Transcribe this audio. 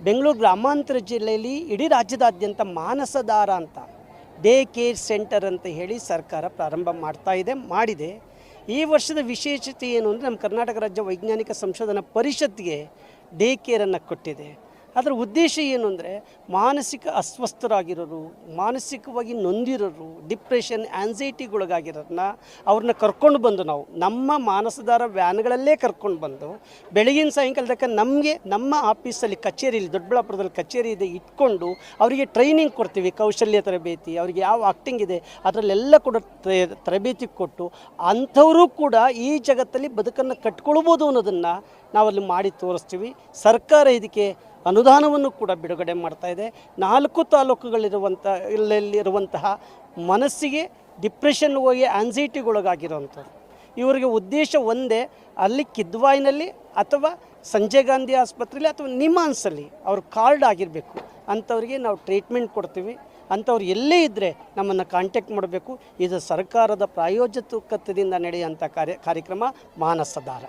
ಬೆಂಗಳೂರು ಗ್ರಾಮಾಂತರ ಜಿಲ್ಲೆಯಲ್ಲಿ ಇಡೀ ರಾಜ್ಯದಾದ್ಯಂತ ಮಾನಸದಾರ ಅಂತ ಡೇ ಕೇರ್ ಸೆಂಟರ್ ಅಂತ ಹೇಳಿ ಸರ್ಕಾರ ಪ್ರಾರಂಭ ಮಾಡ್ತಾ ಇದೆ, ಮಾಡಿದೆ. ಈ ವರ್ಷದ ವಿಶೇಷತೆ ಏನು ಅಂದರೆ ನಮ್ಮ ಕರ್ನಾಟಕ ರಾಜ್ಯ ವೈಜ್ಞಾನಿಕ ಸಂಶೋಧನಾ ಪರಿಷತ್ಗೆ ಡೇ ಕೇರನ್ನು ಕೊಟ್ಟಿದೆ. ಅದರ ಉದ್ದೇಶ ಏನು ಅಂದರೆ ಮಾನಸಿಕ ಅಸ್ವಸ್ಥರಾಗಿರೋರು, ಮಾನಸಿಕವಾಗಿ ನೊಂದಿರೋರು ಡಿಪ್ರೆಷನ್ ಆ್ಯನ್ಸೈಟಿಗೊಳಗಾಗಿರೋರನ್ನ ಅವ್ರನ್ನ ಕರ್ಕೊಂಡು ಬಂದು ನಾವು, ನಮ್ಮ ಮಾನಸದಾರ ವ್ಯಾನ್ಗಳಲ್ಲೇ ಕರ್ಕೊಂಡು ಬಂದು, ಬೆಳಗಿನ ಸಾಯಂಕಾಲದಕ್ಕೆ ನಮಗೆ, ನಮ್ಮ ಆಫೀಸಲ್ಲಿ ಕಚೇರಿಯಲ್ಲಿ ದೊಡ್ಡಬಳ್ಳಾಪುರದಲ್ಲಿ ಕಚೇರಿ ಇದೆ ಇಟ್ಕೊಂಡು ಅವರಿಗೆ ಟ್ರೈನಿಂಗ್ ಕೊಡ್ತೀವಿ, ಕೌಶಲ್ಯ ತರಬೇತಿ, ಅವರಿಗೆ ಯಾವ ಆಕ್ಟಿಂಗ್ ಇದೆ, ಅದರಲ್ಲೆಲ್ಲ ಕೂಡ ತರಬೇತಿ ಕೊಟ್ಟು ಅಂಥವರು ಕೂಡ ಈ ಜಗತ್ತಲ್ಲಿ ಬದುಕನ್ನು ಕಟ್ಕೊಳ್ಬೋದು ಅನ್ನೋದನ್ನು ನಾವಲ್ಲಿ ಮಾಡಿ ತೋರಿಸ್ತೀವಿ. ಸರ್ಕಾರ ಇದಕ್ಕೆ ಅನುದಾನವನ್ನು ಕೂಡ ಬಿಡುಗಡೆ ಮಾಡ್ತಾ ಇದೆ. ನಾಲ್ಕು ತಾಲೂಕುಗಳಿರುವಂಥ ಇಲ್ಲಿರುವಂತಹ ಮನಸ್ಸಿಗೆ ಡಿಪ್ರೆಷನ್ ಹೋಗಿ ಆ್ಯಂಗ್ಸೈಟಿಗೊಳಗಾಗಿರುವಂಥದ್ದು ಇವರಿಗೆ ಉದ್ದೇಶ ಒಂದೇ, ಅಲ್ಲಿ ಕಿದ್ವಾಯಿನಲ್ಲಿ ಅಥವಾ ಸಂಜಯ್ ಗಾಂಧಿ ಆಸ್ಪತ್ರೆಯಲ್ಲಿ ಅಥವಾ ನಿಮಾನ್ಸಲ್ಲಿ ಅವ್ರ ಕಾರ್ಡ್ ಆಗಿರಬೇಕು. ಅಂಥವ್ರಿಗೆ ನಾವು ಟ್ರೀಟ್ಮೆಂಟ್ ಕೊಡ್ತೀವಿ. ಅಂಥವ್ರು ಎಲ್ಲೇ ಇದ್ದರೆ ನಮ್ಮನ್ನು ಕಾಂಟ್ಯಾಕ್ಟ್ ಮಾಡಬೇಕು. ಇದು ಸರ್ಕಾರದ ಪ್ರಾಯೋಜಕತ್ವದಿಂದ ನಡೆಯುವಂಥ ಕಾರ್ಯ, ಕಾರ್ಯಕ್ರಮ ಮಾನಸದಾರ.